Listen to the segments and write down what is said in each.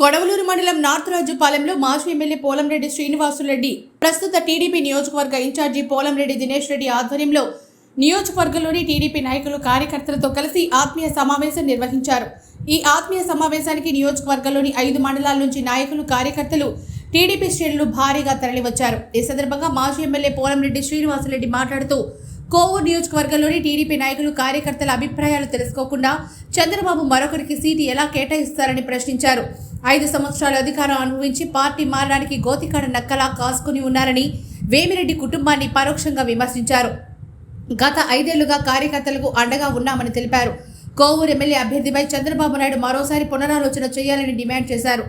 కొడవలూరు మండలం నార్తరాజుపాలెంలో మాజీ ఎమ్మెల్యే పోలంరెడ్డి శ్రీనివాసులరెడ్డి ప్రస్తుత టీడీపీ నియోజకవర్గ ఇన్ఛార్జి పోలంరెడ్డి దినేష్ రెడ్డి ఆధ్వర్యంలో నియోజకవర్గంలోని టీడీపీ నాయకులు కార్యకర్తలతో కలిసి ఆత్మీయ సమావేశం నిర్వహించారు. ఈ ఆత్మీయ సమావేశానికి నియోజకవర్గంలోని ఐదు మండలాల నుంచి నాయకులు కార్యకర్తలు టీడీపీ శ్రేణులు భారీగా తరలివచ్చారు. ఈ సందర్భంగా మాజీ ఎమ్మెల్యే పోలంరెడ్డి శ్రీనివాసులరెడ్డి మాట్లాడుతూ కోవూరు నియోజకవర్గంలోని టీడీపీ నాయకులు కార్యకర్తల అభిప్రాయాలు తెలుసుకోకుండా చంద్రబాబు మరొకరికి సీటు ఎలా కేటాయిస్తారని ప్రశ్నించారు. ఐదు సంవత్సరాలు అధికారం అనుభవించి పార్టీ మారడానికి గోతికాడ నక్కలా కాసుకుని ఉన్నారని వేమిరెడ్డి కుటుంబాన్ని పరోక్షంగా విమర్శించారు. గత ఐదేళ్ళుగా కార్యకర్తలకు అండగా ఉన్నామని తెలిపారు. కోవూరు ఎమ్మెల్యే అభ్యర్థిపై చంద్రబాబు నాయుడు మరోసారి పునరాలోచన చేయాలని డిమాండ్ చేశారు.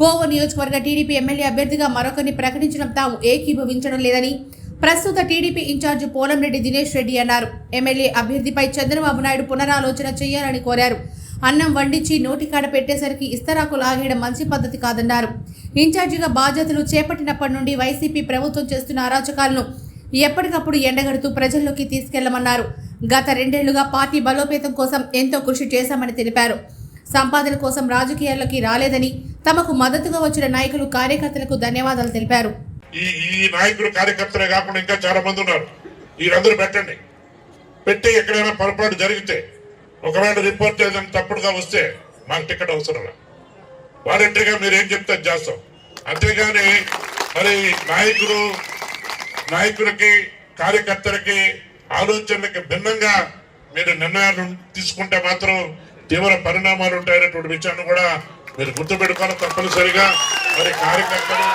కోవూరు నియోజకవర్గ టీడీపీ ఎమ్మెల్యే అభ్యర్థిగా మరొకరిని ప్రకటించడం తాము ఏకీభవించడం లేదని ప్రస్తుత టీడీపీ ఇన్ఛార్జి పోలంరెడ్డి దినేష్ రెడ్డి అన్నారు. ఎమ్మెల్యే అభ్యర్థిపై చంద్రబాబు నాయుడు పునరాలోచన చేయాలని కోరారు. అన్నం వండించి నోటికాడ పెట్టేసరికి ఇస్తరాకులు ఆగేయడం మంచి పద్ధతి కాదన్నారు. ఇన్ఛార్జిగా బాధ్యతలు చేపట్టినప్పటి నుండి వైసీపీ ప్రభుత్వం చేస్తున్న అరాచకాలను ఎప్పటికప్పుడు ఎండగడుతూ ప్రజల్లోకి తీసుకెళ్ళమన్నారు. గత రెండేళ్ళుగా పార్టీ బలోపేతం కోసం ఎంతో కృషి చేశామని తెలిపారు. సంపాదన కోసం రాజకీయాల్లోకి రాలేదని తమకు మద్దతుగా వచ్చిన నాయకులు కార్యకర్తలకు ధన్యవాదాలు తెలిపారు. ఈ ఈ నాయకులు కార్యకర్తలే కాకుండా ఇంకా చాలా మంది ఉన్నారు. వీరందరూ పెట్టండి. పెట్టి ఎక్కడైనా పొరపాటు జరిగితే ఒకవేళ రిపోర్ట్ ఏదైనా తప్పుడుగా వస్తే మాకు టికెట్ అవసరం వాలంటరీగా మీరు ఏం చెప్తే చేస్తాం. అంతేగాని మరి నాయకులు నాయకులకి కార్యకర్తలకి ఆలోచనలకి భిన్నంగా మీరు నిర్ణయాలు తీసుకుంటే మాత్రం తీవ్ర పరిణామాలు ఉంటాయనేటువంటి విషయాన్ని కూడా మీరు గుర్తుపెట్టుకోవాలి తప్పనిసరిగా. మరి కార్యకర్తలు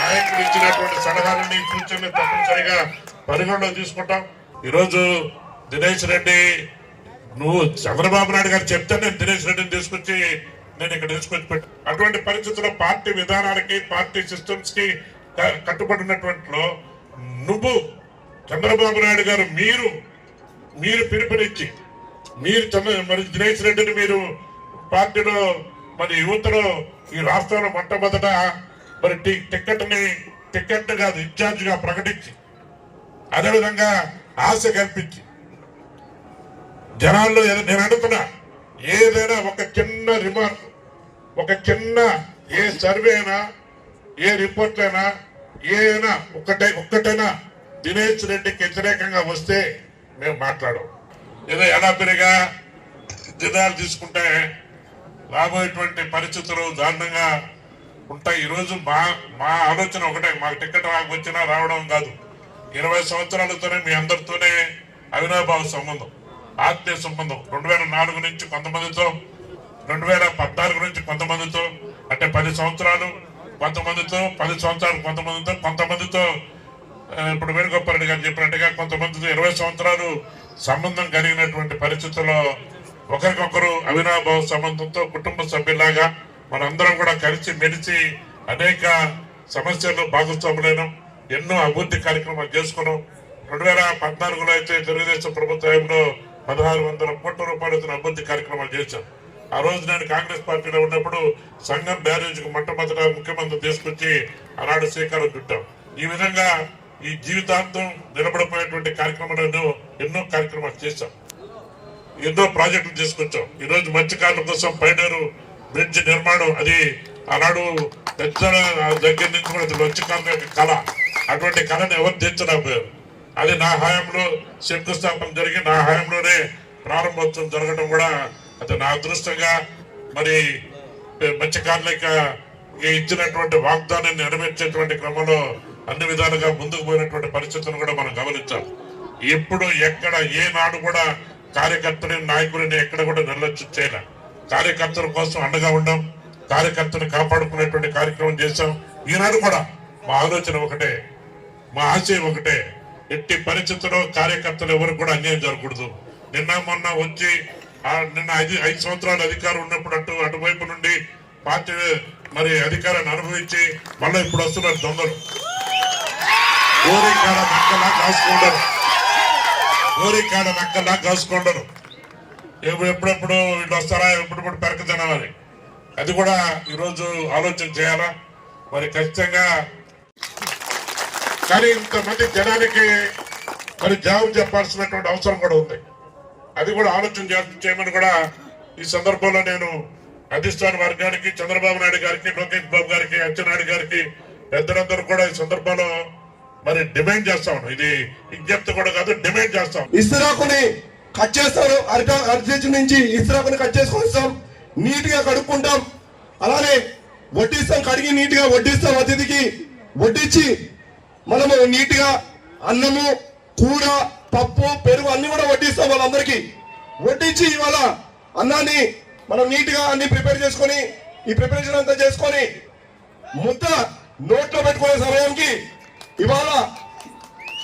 నాయకులు ఇచ్చినటువంటి సలహాలని సూచనలు తప్పనిసరిగా పరిగణలో తీసుకుంటాం. ఈరోజు దినేష్ రెడ్డి నువ్వు చంద్రబాబు నాయుడు గారు చెప్తే నేను దినేష్ రెడ్డిని తీసుకొచ్చి నేను ఇక్కడ తీసుకొచ్చి అటువంటి పరిస్థితుల్లో పార్టీ విధానాలకి పార్టీ సిస్టమ్స్కి కట్టుబడినటువంటిలో నువ్వు చంద్రబాబు నాయుడు గారు మీరు మీరు పిలుపునిచ్చి మీరు మరి దినేష్ రెడ్డిని మీరు పార్టీలో మరి యువతలో ఈ రాష్ట్రంలో మొట్టమొదట మరి టికెట్ని టికెట్ కాదు ఇన్ఛార్జ్గా ప్రకటించి అదేవిధంగా ఆశ కల్పించి జనాల్లో నేను అడుగుతున్నా. ఏదైనా ఒక చిన్న రిమార్క్ ఒక చిన్న ఏ సర్వే అయినా ఏ రిపోర్ట్ అయినా ఏదైనా ఒక్కటే ఒక్కటైనా దినేష్ రెడ్డికి వ్యతిరేకంగా వస్తే మేము మాట్లాడం ఏదో ఎడాపిడిగా నిర్ణయాలు తీసుకుంటే రాబోయేటువంటి పరిస్థితులు దారుణంగా ఉంటాయి. ఈరోజు మా మా ఆలోచన ఒకటే. మాకు టికెట్ వచ్చినా రావడం కాదు. ఇరవై సంవత్సరాలతోనే మీ అందరితోనే అవినాభావ సంబంధం. ఆత్మీయ సంబంధం. రెండు వేల నాలుగు నుంచి కొంతమందితో రెండు వేల పద్నాలుగు నుంచి కొంతమందితో అంటే పది సంవత్సరాలు కొంతమందితో పది సంవత్సరాలు కొంతమందితో కొంతమందితో ఇప్పుడు వేణుగోపాల్ గారు చెప్పినట్టుగా కొంతమందితో ఇరవై సంవత్సరాలు సంబంధం కలిగినటువంటి పరిస్థితుల్లో ఒకరికొకరు అవినాభావ సంబంధంతో కుటుంబ సభ్యులాగా మనందరం కూడా కలిసి మెలిసి అనేక సమస్యల్లో భాగస్వాములైన ఎన్నో అభివృద్ధి కార్యక్రమాలు చేసుకున్నాం. రెండు వేల పద్నాలుగులో అయితే తెలుగుదేశం ప్రభుత్వంలో పదహారు వందల కోట్ల రూపాయలతో అభివృద్ధి కార్యక్రమాలు చేశాం. ఆ రోజు నేను కాంగ్రెస్ పార్టీలో ఉన్నప్పుడు సంఘం బ్యారేజ్కి మొట్టమొదట ముఖ్యమంత్రి తీసుకొచ్చి ఆనాడు శ్రీకారం చుట్టాం. ఈ విధంగా ఈ జీవితాంతం నిలబడిపోయేటువంటి కార్యక్రమాలను ఎన్నో కార్యక్రమాలు చేశాం. ఎన్నో ప్రాజెక్టులు తీసుకొచ్చాం. ఈరోజు మత్స్యకారుల కోసం పైనరు బ్రిడ్జ్ నిర్మాణం అది ఆనాడు పెద్దల దగ్గర నుంచి కూడా మత్స్యకారుల యొక్క కళ. అటువంటి కళను ఎవరు తీర్చలేకపోయారు. అది నా హయాంలో శంకుస్థాపన జరిగి నా హయాంలోనే ప్రారంభోత్సవం జరగడం కూడా అది నా అదృష్టంగా మరి మత్స్యకారులక ఇచ్చినటువంటి వాగ్దానాన్ని నెరవేర్చేటువంటి క్రమంలో అన్ని విధాలుగా ముందుకు పోయినటువంటి పరిస్థితులను కూడా మనం గమనించాం. ఎప్పుడు ఎక్కడ ఏ నాడు కూడా కార్యకర్తని నాయకులని ఎక్కడ కూడా నిర్లక్ష్యం చేయలే. కార్యకర్తల కోసం అండగా ఉండాం కార్యకర్తను కాపాడుకునేటువంటి కార్యక్రమం చేశాం. ఈనాడు కూడా మా ఆలోచన ఒకటే మా ఆశయం ఒకటే ఎట్టి పరిస్థితుల్లో కార్యకర్తలు ఎవరు కూడా అన్యాయం జరగకూడదు. నిన్న మొన్న వచ్చి నిన్న ఐదు ఐదు సంవత్సరాలు అధికారం ఉన్నప్పుడు అటు అటువైపు నుండి పార్టీ మరి అధికారాన్ని అనుభవించి మళ్ళీ ఇప్పుడు వస్తున్నారు దొంగలు. గోరికాడ నక్కలా కాసుకుంటారు గోరికాడ నక్కలా కాసుకుంటారు ఎప్పుడు ఎప్పుడెప్పుడు వీళ్ళు వస్తారా ఎప్పుడెప్పుడు పెరక అని అది కూడా ఈరోజు ఆలోచన చేయాలా? మరి ఖచ్చితంగా కానీ ఇంతమంది జనానికి మరి జాబ్ చెప్పాల్సినటువంటి అవసరం కూడా ఉంది. అది కూడా ఆలోచన చేయమని కూడా ఈ సందర్భంలో నేను అధిష్టాన వర్గానికి చంద్రబాబు నాయుడు గారికి లోకేష్ బాబు గారికి అచ్చెన్నాయుడు గారికి పెద్దలందరూ కూడా ఈ సందర్భంలో మరి డిమాండ్ చేస్తా ఉన్నాం. ఇది విజ్ఞప్తి కూడా కాదు డిమాండ్ చేస్తాం ఇస్త్రాకుని కట్ చేస్తారు అరట అర్జెంట్ నుంచి ఇస్రాకుని కట్ చేసుకొని వస్తాం నీట్గా కడుక్కుంటాం. అలానే వడ్డిస్తాం కడిగి నీట్గా వడ్డిస్తాం అతిథికి వడ్డించి మనము నీట్గా అన్నము కూర పప్పు పెరుగు అన్ని కూడా వడ్డిస్తాం వాళ్ళందరికీ. వడ్డించి ఇవాళ అన్నాన్ని మనం నీట్గా అన్ని ప్రిపేర్ చేసుకొని ఈ ప్రిపరేషన్ అంతా చేసుకొని ముద్ద నోట్లో పెట్టుకునే సమయానికి ఇవాళ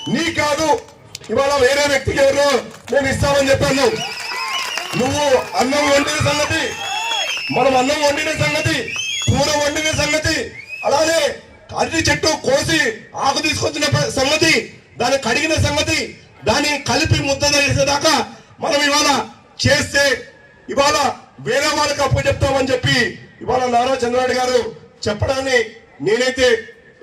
నీ కాదు ఇవాళ వేరే వ్యక్తికి ఎవరు నేను ఇస్తామని చెప్పాను. నువ్వు అన్నం వండిన సంగతి మనం అన్నం వండిన సంగతి కూర వండిన సంగతి అలానే అరటి చెట్టు కోసి ఆకు తీసుకొచ్చిన సంగతి దాన్ని కడిగిన సంగతి దాన్ని కలిపి ముద్ద చేసేదాకా మనం ఇవాళ చేస్తే ఇవాళ వేరే వాళ్ళకి అప్పు చెప్తామని చెప్పి ఇవాళ నారా చంద్రబాబు గారు చెప్పడాన్ని నేనైతే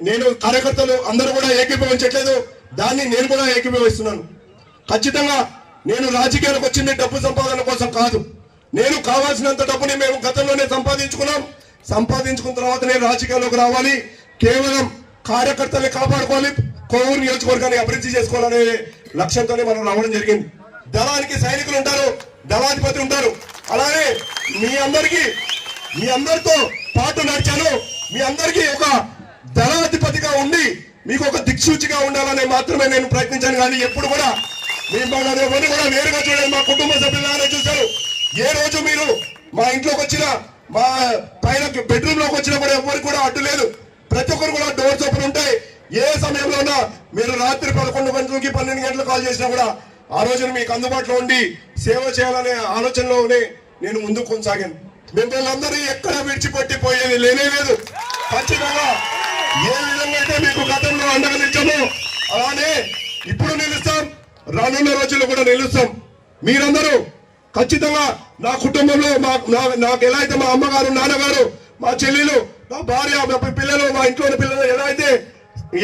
నేను కార్యకర్తలు అందరూ కూడా ఏకీభవించట్లేదు దాన్ని నేను కూడా ఏకీభవిస్తున్నాను. ఖచ్చితంగా నేను రాజకీయాలకు వచ్చింది డబ్బు సంపాదన కోసం కాదు. నేను కావాల్సినంత డబ్బుని మేము గతంలోనే సంపాదించుకున్నాం. సంపాదించుకున్న తర్వాత నేను రాజకీయాల్లోకి రావాలి. కేవలం కార్యకర్తల్ని కాపాడుకోవాలి కోవూరు నియోజకవర్గాన్ని అభివృద్ధి చేసుకోవాలనే లక్ష్యంతోనే మనం రావడం జరిగింది. దళానికి సైనికులు ఉంటారు దళాధిపతి ఉంటారు. అలానే మీ అందరికీ మీ అందరితో పాటు నడిచాను. మీ అందరికీ ఒక దళాధిపతిగా ఉండి మీకు ఒక దిక్సూచిగా ఉండాలని మాత్రమే నేను ప్రయత్నించాను. కానీ ఎప్పుడు కూడా మీ కూడా నేరుగా చూడండి మా కుటుంబ సభ్యులానే చూశారు. ఏ రోజు మీరు మా ఇంట్లోకి వచ్చినా మా పైన బెడ్రూమ్లోకి వచ్చినా కూడా ఎవరికి కూడా అడ్డు లేదు. ప్రతి ఒక్కరు కూడా డోర్స్ ఓపెన్ ఉంటాయి ఏ సమయంలో ఉన్నా మీరు రాత్రి పదకొండు గంటలకి పన్నెండు గంటలకు కాల్ చేసినా కూడా ఆ రోజున మీకు అందుబాటులో ఉండి సేవ చేయాలనే ఆలోచనలోనే నేను ముందుకు కొనసాగాను. మిమ్మల్ని అందరూ ఎక్కడ విడిచిపెట్టిపోయేది లేనే లేదు. ఖచ్చితంగా ఏ విధంగా అయితే మీకు గతంలో అండగా నిలిచామో అలానే ఇప్పుడు నిలుస్తాం. రానున్న రోజుల్లో కూడా నిలుస్తాం. మీరందరూ ఖచ్చితంగా నా కుటుంబంలో మా నా- నాకు ఎలా అయితే మా అమ్మగారు నాన్నగారు మా చెల్లెలు నా భార్య మా పిల్లలు మా ఇంట్లో పిల్లలు ఎలా అయితే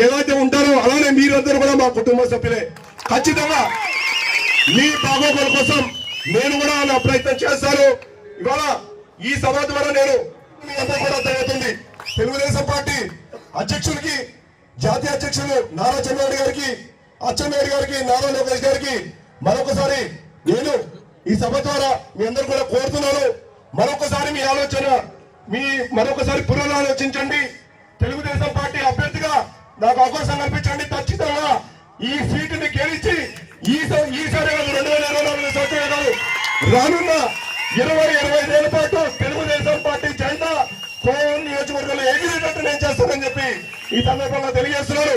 ఏదైతే ఉంటారో అలానే మీరందరూ కూడా మా కుటుంబ సభ్యులే. ఖచ్చితంగా మీ బాగోగుల కోసం నేను కూడా నా ప్రయత్నం చేస్తాను. ఇవాళ ఈ సభ ద్వారా నేను మీ అందరూ కూడా జరుగుతుంది తెలుగుదేశం పార్టీ అధ్యక్షుడికి జాతీయ అధ్యక్షులు నారా చంద్రబాబు గారికి అచ్చెన్నాయుడు గారికి నారా లోకేష్ గారికి మరొకసారి నేను ఈ సభ ద్వారా మీ అందరూ కూడా కోరుతున్నాను. మరొకసారి మీ ఆలోచన మీ మరొకసారి పునరాలోచించండి. తెలుగుదేశం పార్టీ అభ్యర్థిగా నాకు అవకాశం కల్పించండి. ఖచ్చితంగా ఈ సీటుని గెలిచి ఈ ఈసారి కాదు రెండు వేల ఇరవై నాలుగు సంవత్సరాలు కాదు రానున్న ఇరవై ఇరవై ఐదేళ్ళ పాటు తెలుగుదేశం పార్టీ జెండా కోవూరు నియోజకవర్గంలో ఎగిరేటట్టు నేను చేస్తానని చెప్పి ఈ సందర్భంగా తెలియజేస్తున్నాను.